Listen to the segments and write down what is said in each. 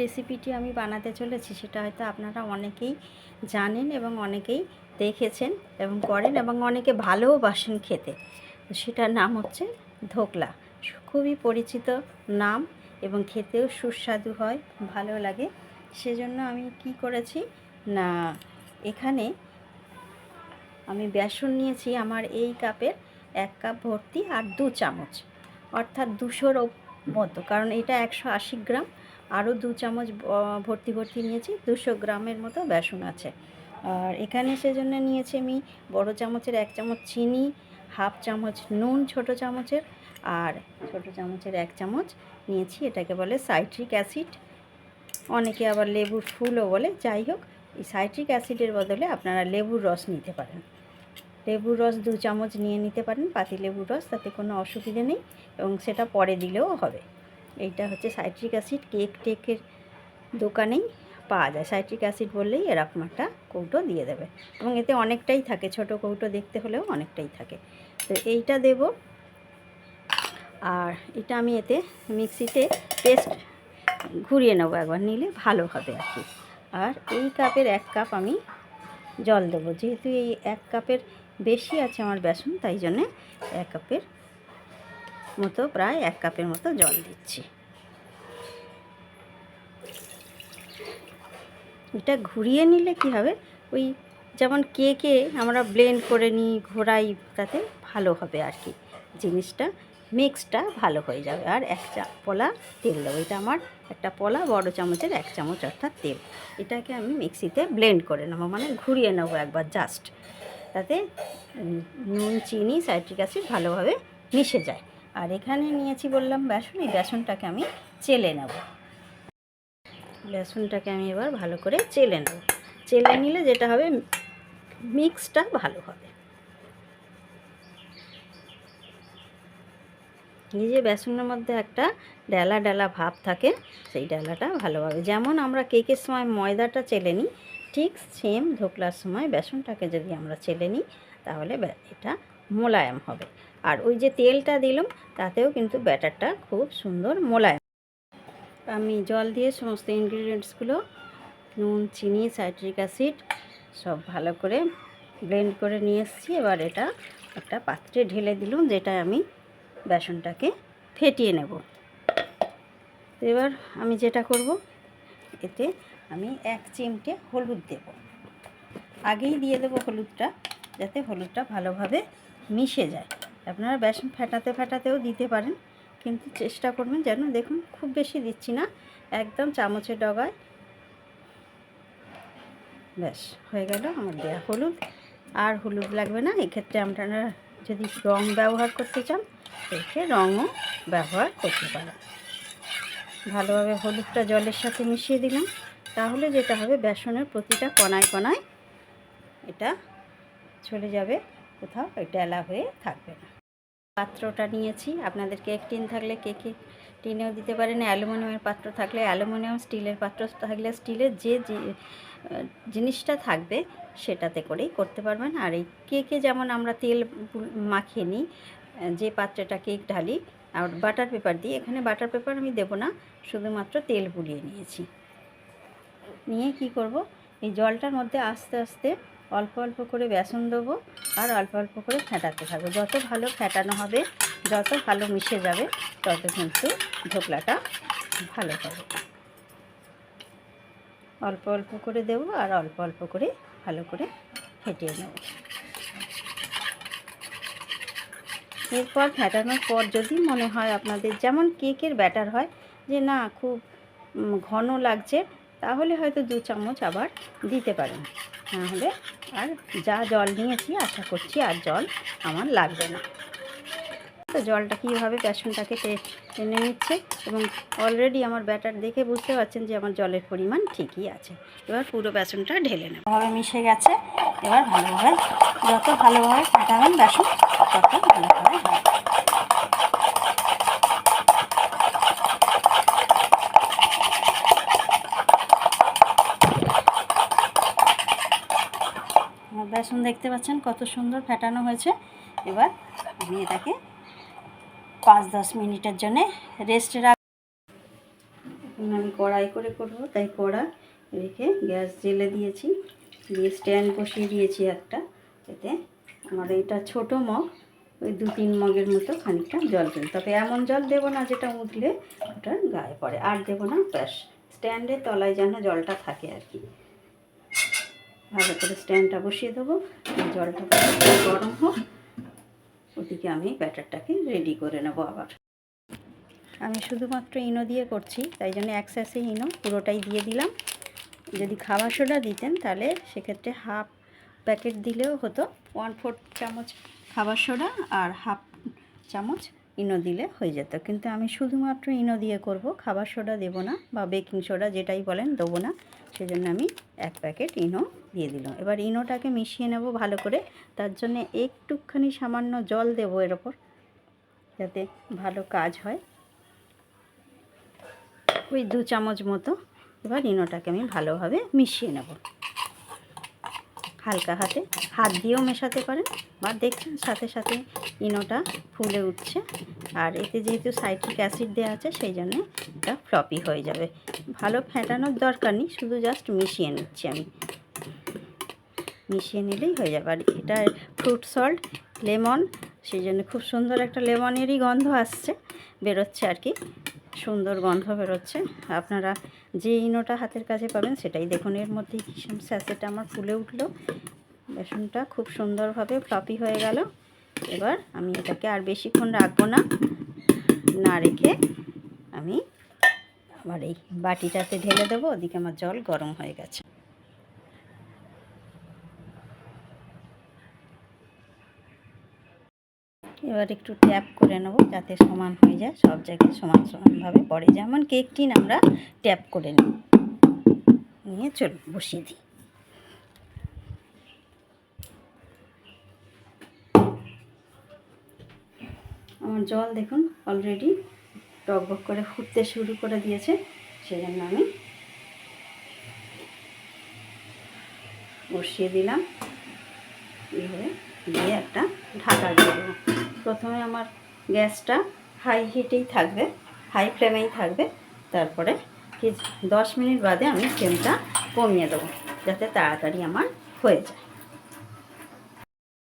রেসিপিটি আমি বানাতে চলেছি, সেটা হয়তো আপনারা অনেকেই জানেন এবং অনেকেই দেখেছেন এবং করেন এবং অনেকে ভালোওবাসেন খেতে। তো সেটার নাম হচ্ছে ধোকলা। খুবই পরিচিত নাম এবং খেতেও সুস্বাদু হয়, ভালো লাগে। সেজন্য আমি কি করেছি, না, এখানে আমি বেসন নিয়েছি আমার এই কাপের এক কাপ ভর্তি আর দু চামচ। অর্থাৎ দুশোর মতো, কারণ এটা একশো আশি গ্রাম। আরও দু চামচ ভর্তি ভর্তি নিয়েছি, দুশো গ্রামের মতো বেসন আছে। আর এখানে সেজন্য নিয়েছি আমি বড় চামচের এক চামচ চিনি, হাফ চামচ নুন, ছোট চামচের, আর ছোট চামচের এক চামচ নিয়েছি, এটাকে বলে সাইট্রিক অ্যাসিড। অনেকে আবার লেবুর ফুলও বলে, যাই হোক, এই সাইট্রিক অ্যাসিডের বদলে আপনারা লেবুর রস নিতে পারেন। লেবুর রস দু চামচ নিয়ে নিতে পারেন, পাতি লেবুর রস, তাতে কোনো অসুবিধে নেই, এবং সেটা পরে দিলেও হবে। এইটা হচ্ছে সাইট্রিক অ্যাসিড। কেক টেকের দোকানেই পাওয়া যায়। সাইট্রিক অ্যাসিড বললেই এরকম একটা কৌটো দিয়ে দেবে। এবং এতে অনেকটাই থাকে। ছোট কৌটো দেখতে হলেও অনেকটাই থাকে। তো এইটা দেব। আর এটা আমি এতে মিক্সিতে পেস্ট ঘুরিয়ে নেব একবার। নিলে ভালো হবে আর কি। আর এই কাপের এক কাপ আমি জল দেবো। যেহেতু এই এক কাপের বেশি আছে আমার বেসন, তাই জন্যে এক কাপের মতো প্রায় এক কাপের মতো জল দিচ্ছি। এটা ঘুরিয়ে নিলে কি হবে? ওই যেমন কেকে আমরা ব্লেন্ড করে নিই ঘোরাই তাতে ভালো হবে আর কি। জিনিসটা মিক্সটা ভালো হয়ে যাবে। আর এক চা, পলা তেল দেবো। এটা আমার একটা পলা বড় চামচের এক চামচ অর্থাৎ তেল। এটাকে আমি মিক্সিতে ব্লেন্ড করে নেব। মানে ঘুরিয়ে নেব একবার জাস্ট তাতে নুন, চিনি, সাইট্রিক অ্যাসিড ভালোভাবে মিশে যায়। আর এখানে নিয়েছি বললাম বেসন, এই বেসনটাকে আমি চেলে নেব। বেসনটাকে আমি এবার ভালো করে চেলে নেব। চেলে নিলে যেটা হবে, মিক্সটা ভালো হবে। এই যে বেসনের মধ্যে একটা ডালা ডালা ভাব থাকে, সেই ডালাটা ভালোভাবে যেমন আমরা কেকের সময় ময়দাটা চেলে নিই, ঠিক সেম ধোকলার সময় বেসনটাকে যদি আমরা চেলে নিই, তাহলে এটা মোলায়েম হবে। আর ওই যে তেলটা দিলাম, তাতেও কিন্তু ব্যাটারটা খুব সুন্দর মোলায়েম। আমি জল দিয়ে সমস্ত ইনগ্রিডিয়েন্টসগুলো নুন, চিনি সাইট্রিক অ্যাসিড সব ভালো করে ব্লেন্ড করে নিয়ে এসেছি। এবার এটা একটা পাত্রে ঢেলে দিলাম যেটা আমি বেসনটাকে ফেটিয়ে নেব। এবার আমি যেটা করব, এতে আমি এক চিমটে হলুদ দেব। আগেই দিয়ে দেবো হলুদটা, যাতে হলুদটা ভালোভাবে মিশে যায়। আপনারা বেসন ফেটাতে ফেটাতেও দিতে পারেন, কিন্তু চেষ্টা করবেন যেন দেখুন খুব বেশি দিচ্ছি না, একদম চামচের ডগায়। ব্যাস, হয়ে গেল আমার দেওয়া হলুদ। আর হলুদ লাগবে না, এক্ষেত্রে আপনারা যদি রং ব্যবহার করতে চান সেক্ষেত্রে রঙও ব্যবহার করতে পারেন। ভালোভাবে হলুদটা জলের সাথে মিশিয়ে দিলাম, তাহলে যেটা হবে বেসনের প্রতিটা কণায় কণায় এটা চলে যাবে, কোথাও ডেলা হয়ে থাকবে না। পাত্রটা নিয়েছি। আপনাদের কেক টিন থাকলে কেকে টিনেও দিতে পারেন, অ্যালুমিনিয়ামের পাত্র থাকলে অ্যালুমিনিয়াম, স্টিলের পাত্র থাকলে স্টিলের যে জিনিসটা থাকবে সেটাতে করেই করতে পারবেন। আর এই কেকে যেমন আমরা তেল মাখিয়ে নিই, যে পাত্রটা কেক ঢালি, আর বাটার পেপার দিই এখানে বাটার পেপার আমি দেবো না, শুধুমাত্র তেল বুলিয়ে নিয়েছি। নিয়ে কি করব? এই জলটার মধ্যে আস্তে আস্তে অল্প অল্প করে বেসন দেবো আর অল্প অল্প করে ফেটাতে থাকব। যত ভালো ফেটানো হবে, যত ভালো মিশে যাবে, তত কিন্তু ঢোকলাটা ভালো হবে। অল্প অল্প করে দেবো আর অল্প অল্প করে ভালো করে ফেটিয়ে নেব। এরপর ফেটানোর পর যদি মনে হয় আপনাদের যেমন কেকের ব্যাটার হয়, যে না খুব ঘন লাগছে, তাহলে হয়তো দু চামচ আবার দিতে পারেন। নাহলে আর যা জল নিয়েছি, আশা করছি আর জল আমার লাগবে না। তো জলটা কীভাবে বেসনটাকে টেনে নিচ্ছে এবং অলরেডি আমার ব্যাটার দেখে বুঝতে পারছেন যে আমার জলের পরিমাণ ঠিকই আছে। এবার পুরো বেসনটা ঢেলে নেব। ভাবে মিশে গেছে। এবার ভালোভাবে যত ভালোভাবে ফাটাবেন বেসন, তত ভালোভাবে হবে দেখতে পাচ্ছেন কত সুন্দর ফেটানো হয়েছে। এবার আমি এটাকে পাঁচ দশ মিনিটের জন্য রেস্টে রাখ আমি কড়াই করে করব, তাই কড়া রেখে গ্যাস জেলে দিয়েছি। দিয়ে স্ট্যান্ড বসিয়ে দিয়েছি একটা, এতে আমার এটা ছোট মগ, ওই দু তিন মগের মতো খানিকটা জল দেব। তবে এমন জল দেবো না যেটা উঠলে ওটার গায়ে পড়ে, আর দেবো না ব্যাস। স্ট্যান্ডের তলায় যেন জলটা থাকে আর কি। ভালো করে স্ট্যান্ডটা বসিয়ে দেবো। জলটা গরম হোক, ওদিকে আমি ব্যাটারটাকে রেডি করে নেব আবার। আমি শুধুমাত্র ইনো দিয়ে করছি, তাই জন্য এক স্যাসে ইনো, পুরোটাই দিয়ে দিলাম। যদি খাবার সোডা দিতেন তাহলে সেক্ষেত্রে হাফ প্যাকেট দিলেও হতো। ওয়ান ফোর চামচ খাবার সোডা আর হাফ চামচ ইনো দিলে হয়ে যেত। কিন্তু আমি শুধুমাত্র ইনো দিয়ে করব, খাবার সোডা দেবো না বা বেকিং সোডা যেটাই বলেন দেবো না, সেজন্য আমি এক প্যাকেট ইনো দিয়ে দিলাম। এবার ইনোটাকে মিশিয়ে নেব ভালো করে, তার জন্য একটুখানি সামান্য জল দেবো এর ওপর, যাতে ভালো কাজ হয়। ওই দু চামচ মতো এবার ইনোটাকে আমি ভালোভাবে মিশিয়ে নেব। হালকা হাতে হাত দিয়েও মেশাতে পারেন বা দেখছেন সাথে সাথে ইনোটা ফুলে উঠছে। আর এতে যেহেতু সাইট্রিক অ্যাসিড দেওয়া আছে, সেই জন্যে এটা ফ্লপি হয়ে যাবে। ভালো ফেটানোর দরকার নেই, শুধু জাস্ট মিশিয়ে নিচ্ছি আমি। মিশিয়ে নিলেই হয়ে যাবে। আর এটা ফ্রুট সল্ট, লেমন, সেই জন্য খুব সুন্দর একটা লেমনেরই গন্ধ আসছে, বেরোচ্ছে আর কি। সুন্দর গন্ধ বেরোচ্ছে। আপনারা যে ইনোটা হাতের কাছে পাবেন সেটাই দেখুন, এর মধ্যে কিসম স্যাসেটা আমার ফুলে উঠল। বেসনটা খুব সুন্দরভাবে ফ্লপি হয়ে গেল। এবার আমি এটাকে আর বেশিক্ষণ রাখব না। না রেখে আমি আবার এই বাটিটাতে ঢেলে দেবো, ওদিকে আমার জল গরম হয়ে গেছে। এবার একটু ট্যাপ করে নেব যাতে সমান হয়ে যায়, সব জায়গায় সমান সমানভাবে পড়ে যেমন কেক টিন আমরা ট্যাপ করে নিই নিয়ে চল, বসিয়ে দিই। আমার জল দেখুন অলরেডি টকবক করে ফুটতে শুরু করে দিয়েছে সেই জন্য আমি বসিয়ে দিলাম। এইভাবে দিয়ে একটা ঢাকা দিয়ে দেবো। প্রথমে আমার গ্যাসটা হাই হিটেই থাকবে, হাই ফ্লেমেই থাকবে। তারপরে কি দশ মিনিট বাদে আমি ফ্লেমটা কমিয়ে দেবো, যাতে তাড়াতাড়ি আমার হয়ে যায়।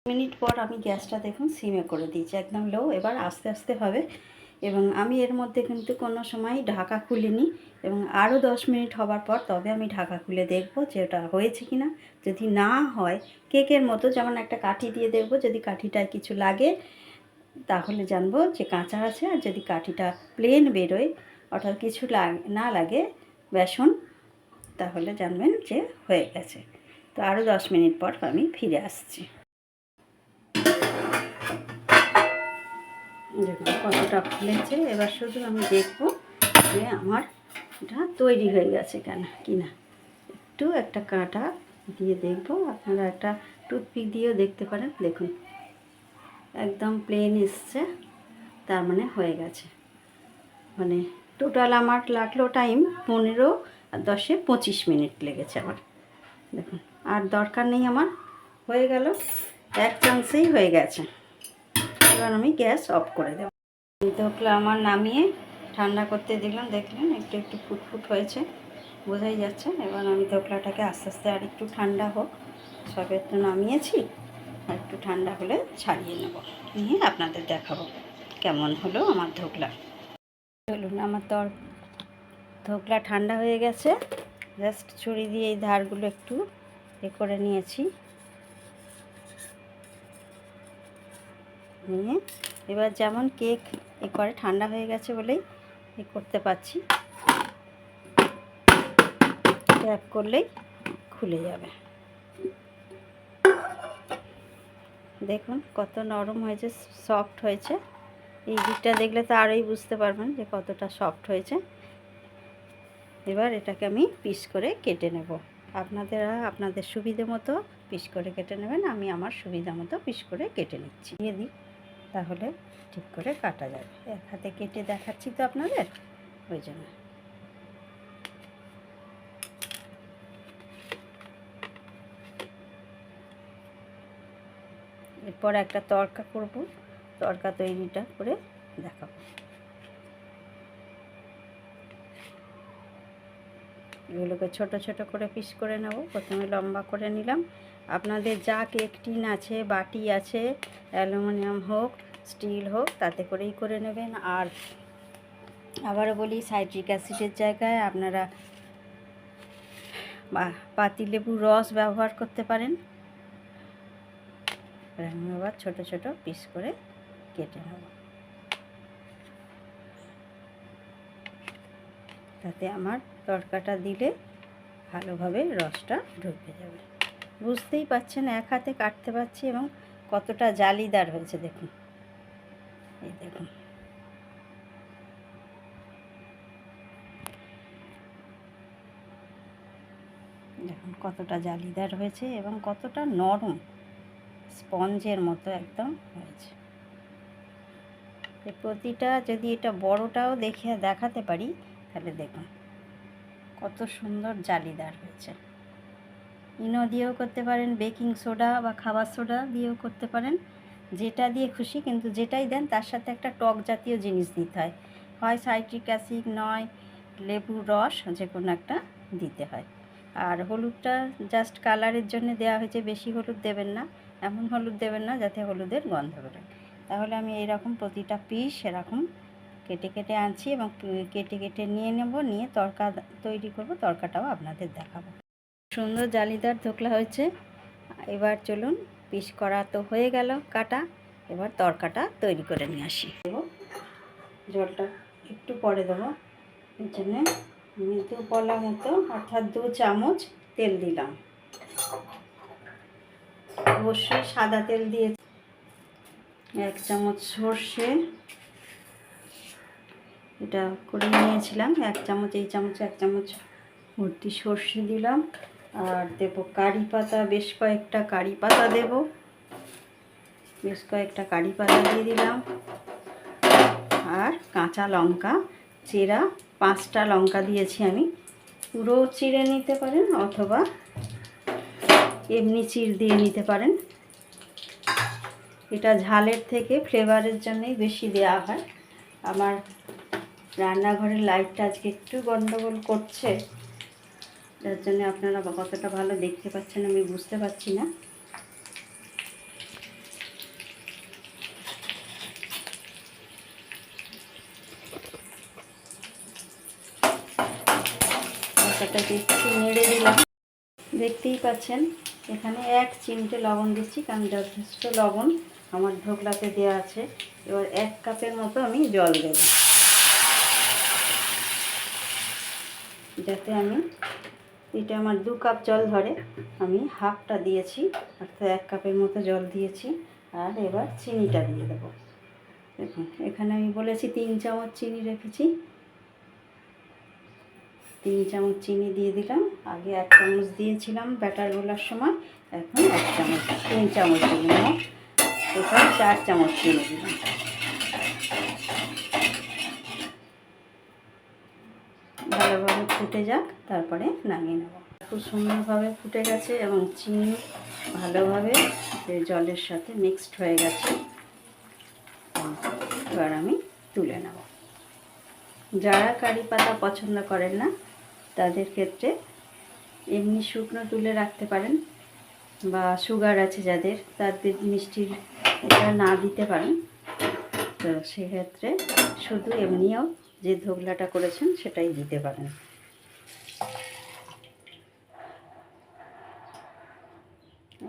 মিনিট পর আমি গ্যাসটা দেখুন সিমে করে দিয়েছি, একদম লো। এবার আস্তে আস্তে হবে। এবং আমি এর মধ্যে কিন্তু কোনো সময় ঢাকা খুলিনি। এবং আরও দশ মিনিট হবার পর তবে আমি ঢাকা খুলে দেখব যে ওটা হয়েছে কি না যদি না হয়, কেকের মতো যেমন একটা কাঠি দিয়ে দেখব, যদি কাঠিটায় কিছু লাগে তাহলে জানব যে কাঁচা আছে আর যদি কাঠিটা প্লেন বেরোয়, অর্থাৎ কিছু না লাগে বেসন, তাহলে জানবেন যে হয়ে গেছে। তো আরও দশ মিনিট পর আমি ফিরে আসছি। দেখুন কতটা ফুলেছে, এবার শুধু আমি দেখব যে আমার এটা তৈরি হয়ে গেছে কেন কি না একটু একটা কাঁটা দিয়ে দেখব, আপনারা একটা টুথপিক দিয়েও দেখতে পারেন। দেখুন একদম প্লেন এসছে, তার মানে হয়ে গেছে। মানে টোটাল আমার লাগল টাইম পনেরো আর দশে পঁচিশ মিনিট লেগেছে আমার। দেখুন, আর দরকার নেই আমার, হয়ে গেল, এক চান্সেই হয়ে গেছে। এবার আমি গ্যাস অফ করে দেব। ধোকলা আমার নামিয়ে ঠান্ডা করতে দিলাম, দেখলেন একটু একটু ফুটফুট হয়েছে, বোঝাই যাচ্ছে। এবার আমি ধোকলাটাকে আস্তে আস্তে আর একটু ঠান্ডা হোক সবে তো নামিয়েছি। একটু ঠান্ডা হলে ছাড়িয়ে নেব। নিয়ে আপনাদের দেখাবো কেমন হলো আমার ধোকলা। চলুন, আমার তো ধোকলা ঠান্ডা হয়ে গেছে। জাস্ট ছুরি দিয়ে এই ধারগুলো একটু এ করে নিয়েছি। নিয়ে এবার যেমন কেক এ করে ঠান্ডা হয়ে গেছে বলেই এ করতে পারছি। ট্যাপ করলেই খুলে যাবে। দেখুন, কত নরম হয়েছে সফট হয়েছে। এই দিকটা দেখলে তো আরোই বুঝতে পারবেন যে কতটা সফট হয়েছে। এবার এটাকে আমি পিস করে কেটে নেব। আপনাদেরা, আপনাদের সুবিধে মতো পিস করে কেটে নেবেন, আমি আমার সুবিধা মতো পিস করে কেটে নিচ্ছি। দিয়ে দিই তাহলে ঠিক করে কাটা যাবে। এক হাতে কেটে দেখাচ্ছি তো আপনাদের, ওই জন্য। এরপর একটা তড়কা করব। তড়কা তৈরিটা করে দেখাবো। এগুলোকে ছোট ছোট করে পিস করে নেব। প্রথমে লম্বা করে নিলাম। আপনাদের যা কেক টিন আছে, বাটি আছে, অ্যালুমিনিয়াম হোক, স্টিল হোক, তাতে করেই করে নেবেন। আর আবারও বলি, সাইট্রিক অ্যাসিডের জায়গায় আপনারা বা পাতিলেবুর রস ব্যবহার করতে পারেন। আর আমি আবার ছোটো ছোটো পিস করে কেটে নেব। তাতে আমার তরকাটা দিলে ভালোভাবে রসটা ঢুকে যাবে। বুঝতেই পাচ্ছেন, এক হাতে কাটতে পারছি এবং কতটা জালিদার হয়েছে, দেখুন। এই দেখুন। দেখুন কতটা জালিদার হয়েছে এবং কতটা নরম। স্পঞ্জের মতো একদম হয়েছে। প্রতিটা যদি এটা বড়টাও দেখে দেখাতে পারি, তাহলে দেখুন, কত সুন্দর জালিদার হয়েছে। ইনো দিয়েও করতে পারেন, বেকিং সোডা বা খাবার সোডা দিয়েও করতে পারেন, যেটা দিয়ে খুশি, কিন্তু যেটাই দেন, তার সাথে একটা টক জাতীয় জিনিস দিতে হয়। হয় সাইট্রিক অ্যাসিড, নয় লেবুর রস, যে কোনো একটা দিতে হয়। আর হলুদটা জাস্ট কালারের জন্য দেওয়া হয়েছে, বেশি হলুদ দেবেন না। এমন হলুদ দেবেন না যাতে হলুদের গন্ধ বেরোয়। তাহলে আমি এরকম প্রতিটা পিস এরকম কেটে কেটে আনছি এবং কেটে কেটে নিয়ে নেব, নিয়ে তরকা তৈরি করব, তরকাটাও আপনাদের দেখাবো। সুন্দর জালিদার ধোকলা হয়েছে। এবার চলুন পিস করা তো হয়ে গেল কাটা। এবার তরকাটা তৈরি করে নিয়ে আসি। জলটা একটু পরে দেবো। জন্যে দু পলা মতো, অর্থাৎ দু চামচ তেল দিলাম। অবশ্যই সাদা তেল দিয়ে এক চামচ সর্ষে। এটা করে নিয়েছিলাম, এক চামচ, এই চামচ, এক চামচ ভর্তি সর্ষে দিলাম। আর দেব কারি পাতা, বেশ কয়েকটা কারি পাতা দেব। বেশ কয়েকটা কারি পাতা দিয়ে দিলাম। আর কাঁচা লঙ্কা, চেরা, পাঁচটা লঙ্কা দিয়েছি আমি। পুরো চিড়ে নিতে পারেন অথবা এমনি চিড় দিয়ে নিতে পারেন। এটা ঝালের থেকে ফ্লেভারের জন্যই বেশি দেওয়া হয়। আমার রান্নাঘরের লাইটটা আজকে একটু গন্ডগোল করছে। যার জন্য আপনারা কতটা ভালো দেখতে পাচ্ছেন আমি বুঝতে পারছি না। দিলাম। দেখতেই পাচ্ছেন এখানে এক চিমটে লবণ দিচ্ছি, কারণ যথেষ্ট লবণ আমার ঢোকলাতে দেওয়া আছে। এবার এক কাপের মতো আমি জল দেব। যাতে আমি, এটা আমার দু কাপ জল ধরে, আমি হাফটা দিয়েছি, অর্থাৎ এক কাপের মতো জল দিয়েছি, আর এবার চিনিটা দিয়ে দেবো। দেখুন, এখানে আমি বলেছি তিন চামচ চিনি রেখেছি। তিন চামচ চিনি দিয়ে দিলাম। আগে এক চামচ দিয়েছিলাম ব্যাটার গোলার সময়। এখন এক চামচ, তিন চামচ দিলাম। টোটাল চার চামচ চিনি দিলাম। ভালোভাবে ফুটে যাক, তারপরে নামিয়ে নেব। খুব সুন্দরভাবে ফুটে গেছে এবং চিনি ভালোভাবে জলের সাথে মিক্সড হয়ে গেছে, এবার আমি তুলে নেব। যারা কারি পাতা পছন্দ করেন না তাদের ক্ষেত্রে এমনি শুকনো তুলে রাখতে পারেন বা সুগার আছে যাদের, তাদের মিষ্টির এটা না দিতে পারেন। তো সেক্ষেত্রে শুধু এমনিও যে ধোগলাটা করেছেন সেটাই দিতে পারেন।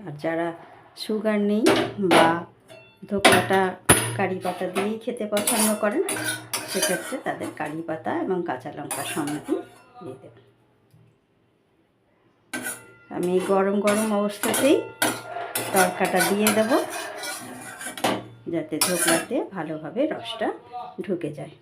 আর যারা সুগার নেই বা ধোকলাটা কারি পাতা দিয়েই খেতে পছন্দ করেন, সেক্ষেত্রে তাদের কারি পাতা এবং কাঁচা লঙ্কা সমেতই দিয়ে আমি গরম গরম অবস্থাতেই তরকাটা দিয়ে দেব যাতে ধোকলাতে ভালোভাবে রসটা ঢুকে যায়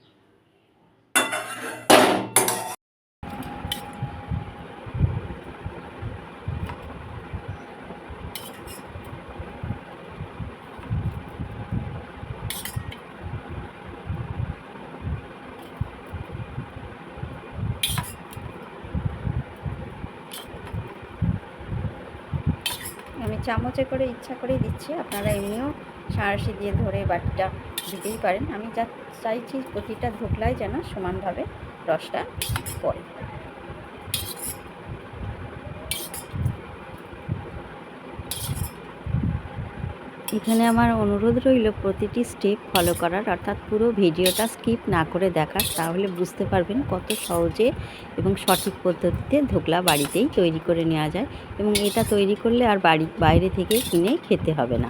আমি চামচে করে ইচ্ছা করেই দিচ্ছি। আপনারা এমনিও সাঁড়াশি দিয়ে ধরে বাটিটা দিতেই পারেন। আমি যা চাইছি প্রতিটা ধোকলায় যেন সমানভাবে রসটা পড়ে এখানে আমার অনুরোধ রইল প্রতিটি স্টেপ ফলো করার, অর্থাৎ পুরো ভিডিওটা স্কিপ না করে দেখার, তাহলে বুঝতে পারবেন কত সহজে এবং সঠিক পদ্ধতিতে ধোকলা বাড়িতেই তৈরি করে নেওয়া যায় এবং এটা তৈরি করলে আর বাড়ি, বাইরে থেকে কিনে খেতে হবে না।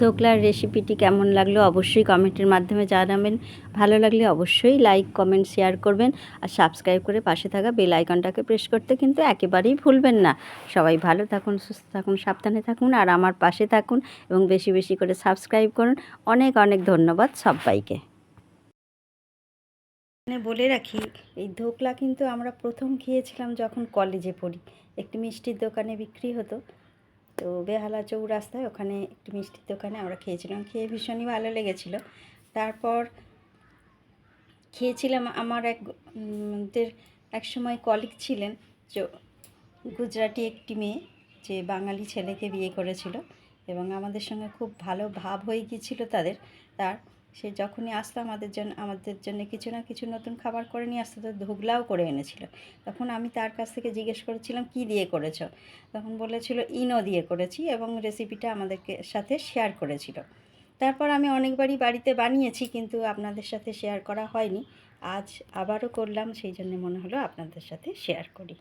ধোকলার রেসিপিটি কেমন লাগল অবশ্যই কমেন্টের মাধ্যমে জানাবেন। ভালো লাগলে অবশ্যই লাইক কমেন্ট শেয়ার করবেন আর সাবস্ক্রাইব করে পাশে থাকা বেল আইকনটাকে প্রেস করতে কিন্তু একেবারেই ভুলবেন না। সবাই ভালো থাকুন, সুস্থ থাকুন, সাবধানে থাকুন আর আমার পাশে থাকুন এবং বেশি বেশি করে সাবস্ক্রাইব করুন। অনেক অনেক ধন্যবাদ সবাইকে। মানে বলে রাখি, এই ধোকলা কিন্তু আমরা প্রথম খেয়েছিলাম যখন কলেজে পড়ি। একটি মিষ্টির দোকানে বিক্রি হতো। তো বেহালা চৌরাস্তায় ওখানে একটি মিষ্টির দোকানে আমরা খেয়েছিলাম, খেয়ে ভীষণই ভালো লেগেছিলো। তারপর খেয়েছিলাম আমার এক এক সময় কলিগ ছিলেন গুজরাটি একটি মেয়ে, যে বাঙালি ছেলেকে বিয়ে করেছিল এবং আমাদের সঙ্গে খুব ভালো ভাব হয়ে গিয়েছিল তাদের। তার সে যখনই আসতো আমাদের জন্য আমাদের জন্য কিছু না কিছু নতুন খাবার করে নিয়ে আসতো, তো ধুগলাও করে এনেছিল। তখন আমি তার কাছ থেকে জিজ্ঞেস করেছিলাম, কি দিয়ে করেছ? তখন বলেছিল, ইনো দিয়ে করেছি এবং রেসিপিটা আমাদেরকে সাথে শেয়ার করেছিল। তারপর আমি অনেকবারই বাড়িতে বানিয়েছি, কিন্তু আপনাদের সাথে শেয়ার করা হয়নি। আজ আবারও করলাম, সেই জন্য মনে হলো আপনাদের সাথে শেয়ার করি।